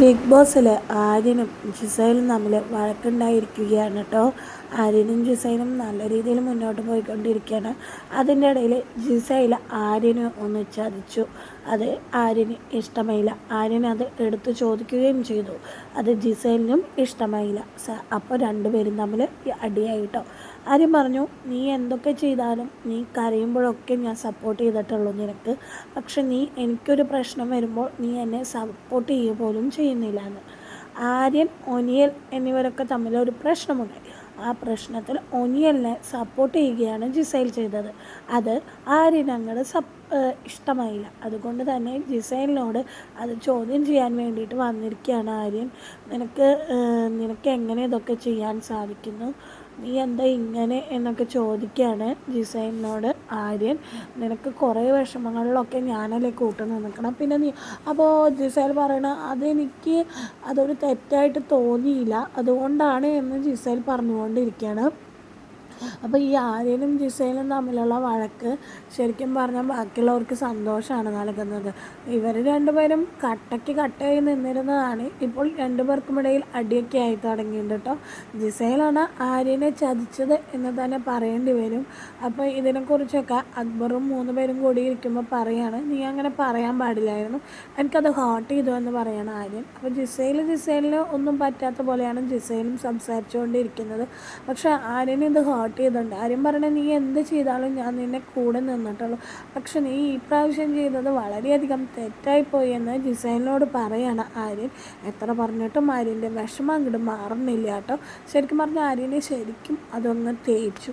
Big ബോസിൽ ആര്യനും ജിസൈലും തമ്മിൽ വഴക്കുണ്ടായിരിക്കുകയാണ് കേട്ടോ ആര്യനും ജിസൈലും നല്ല രീതിയിൽ മുന്നോട്ട് പോയിക്കൊണ്ടിരിക്കുകയാണ്. അതിന്റെ ഇടയിൽ ജിസൈൽ ആര്യനെ ഒന്ന് ചതിച്ചു. അത് ആര്യന് ഇഷ്ടമായില്ല. ആര്യൻ അത് എടുത്തു ചോദിക്കുകയും ചെയ്തു. അത് ജിസൈലിനും ഇഷ്ടമായില്ല. അപ്പോൾ രണ്ടുപേരും തമ്മിൽ അടിയായിട്ടോ ആര്യം പറഞ്ഞു നീ എന്തൊക്കെ ചെയ്താലും നീ കരയുമ്പോഴൊക്കെ ഞാൻ സപ്പോർട്ട് ചെയ്തിട്ടുള്ളൂ നിനക്ക്. പക്ഷെ നീ എനിക്കൊരു പ്രശ്നം വരുമ്പോൾ നീ എന്നെ സപ്പോർട്ട് ചെയ്യുക പോലും ചെയ്യുന്നില്ല എന്ന്. ആര്യൻ ഒനിയൽ എന്നിവരൊക്കെ തമ്മിൽ ഒരു പ്രശ്നമുണ്ടായി ആ പ്രശ്നത്തിൽ ഒനിയലിനെ സപ്പോർട്ട് ചെയ്യുകയാണ് ജിസൈൽ ചെയ്തത്. അത് ആര്യൻ അങ്ങോട്ട് സപ്പ് ഇഷ്ടമായില്ല. അതുകൊണ്ട് തന്നെ ജിസൈലിനോട് അത് ചോദ്യം ചെയ്യാൻ വേണ്ടിയിട്ട് വന്നിരിക്കുകയാണ് ആര്യൻ. നിനക്ക് നിനക്ക് എങ്ങനെ ഇതൊക്കെ ചെയ്യാൻ സാധിക്കുന്നു? നീ എന്താ ഇങ്ങനെ എന്നൊക്കെ ചോദിക്കുകയാണ് ജിസൈനിനോട് ആര്യൻ. നിനക്ക് കുറേ വിഷമങ്ങളിലൊക്കെ ഞാനല്ലേ കൂട്ടുന്നു നിൽക്കണം. പിന്നെ നീ അപ്പോൾ ജിസൈൽ പറയണ അതെനിക്ക് അതൊരു തെറ്റായിട്ട് തോന്നിയില്ല. അതുകൊണ്ടാണ് എന്ന് ജിസൈൽ പറഞ്ഞുകൊണ്ടിരിക്കുകയാണ്. അപ്പോൾ ഈ ആര്യനും ജിസയിലും തമ്മിലുള്ള വഴക്ക് ശരിക്കും പറഞ്ഞാൽ ബാക്കിയുള്ളവർക്ക് സന്തോഷമാണ് നൽകുന്നത്. ഇവർ രണ്ടുപേരും കട്ടയ്ക്ക് കട്ടയായി നിന്നിരുന്നതാണ്. ഇപ്പോൾ രണ്ടുപേർക്കും രണ്ടുപേർക്കുമിടയിൽ അടിയൊക്കെ ആയി തുടങ്ങിയിട്ടുണ്ട് കേട്ടോ ജിസയിലാണ് ആര്യനെ ചതിച്ചത് എന്ന് തന്നെ പറയേണ്ടി വരും. അപ്പോൾ ഇതിനെക്കുറിച്ചൊക്കെ അക്ബറും മൂന്ന് പേരും കൂടി ഇരിക്കുമ്പോൾ പറയാണ്. നീ അങ്ങനെ പറയാൻ പാടില്ലായിരുന്നു. എനിക്കത് ഹോട്ട് ചെയ്തു എന്ന് പറയണം ആര്യൻ. അപ്പോൾ ജിസയിൽ ജിസയിലിന് ഒന്നും പറ്റാത്ത പോലെയാണ് ജിസയിലും സംസാരിച്ചുകൊണ്ടിരിക്കുന്നത്. പക്ഷേ ആര്യൻ ഇത് ഹോട്ട് സപ്പോർട്ട് ചെയ്തിട്ടുണ്ട്. ആരും പറഞ്ഞ നീ എന്ത് ചെയ്താലും ഞാൻ നിന്നെ കൂടെ നിന്നിട്ടുള്ളൂ. പക്ഷെ നീ ഈ പ്രാവശ്യം ചെയ്തത് വളരെയധികം തെറ്റായിപ്പോയി എന്ന് ജിസൈനോട് പറയാണ് ആര്യൻ. എത്ര പറഞ്ഞിട്ടും ആര്യന്റെ വിഷമം അങ്ങോട്ട് മാറുന്നില്ല കേട്ടോ. ശരിക്കും പറഞ്ഞാൽ ആര്യനെ ശരിക്കും അതൊന്ന് തേച്ചു.